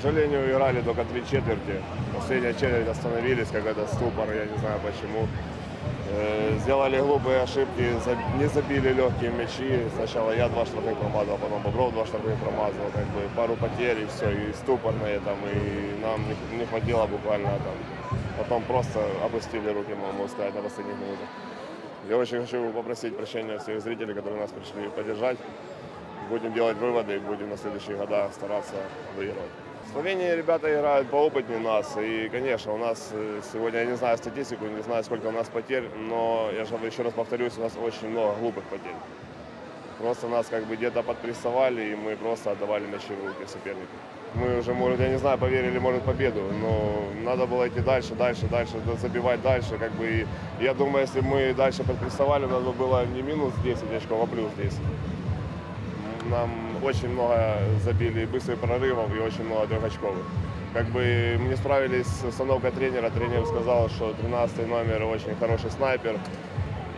сожалению, играли только три четверти. Последняя четверть остановились, какой-то ступор, я не знаю почему. Э, Сделали глупые ошибки, не забили легкие мячи. Сначала я два штрафных промазал, потом Бобров два штрафных промазал. Как бы пару потерь и все, и ступор на этом. И нам не, не хватило буквально там. Потом просто опустили руки, могу сказать, на последних минутах. Я очень хочу попросить прощения всех зрителей, которые нас пришли поддержать. Будем делать выводы и будем на следующие года стараться выигрывать. В Словении ребята играют поопытнее нас. И, конечно, у нас э, сегодня, я не знаю статистику, не знаю, сколько у нас потерь, но я же еще раз повторюсь, у нас очень много глупых потерь. Просто нас как бы где-то подпрессовали, и мы просто отдавали мячи в руки сопернику. Мы уже, может, я не знаю, поверили, может, победу, но надо было идти дальше, дальше, дальше, да, забивать дальше. Как бы, и я думаю, если мы дальше подпрессовали, бы было не минус 10 очков, а плюс 10. Нам очень много забили быстрых прорывов и очень много трехочковых. Как бы мы не справились с установкой тренера. Тренер сказал, что 13 номер очень хороший снайпер.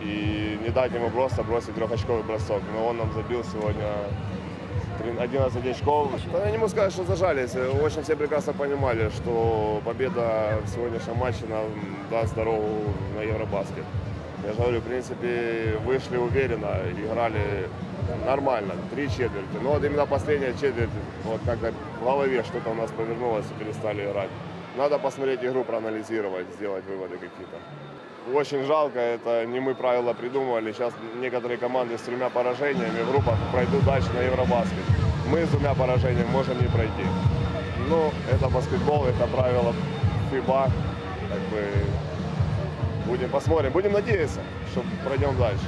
И не дать ему просто бросить трехочковый бросок. Но он нам забил сегодня 11 очков. Да я не могу сказать, что зажались. Очень все прекрасно понимали, что победа в сегодняшнем матче нам даст дорогу на Евробаскет. Я же говорю, в принципе, вышли уверенно, играли нормально, три четверти. Но вот именно последняя четверть, вот как-то в голове что-то у нас повернулось и перестали играть. Надо посмотреть игру, проанализировать, сделать выводы какие-то. Очень жалко, это не мы правила придумывали. Сейчас некоторые команды с тремя поражениями в группах пройдут дальше на Евробаскет. Мы с двумя поражениями можем не пройти. Ну, это баскетбол, это правило ФИБА. Как бы будем посмотрим, будем надеяться, что пройдем дальше.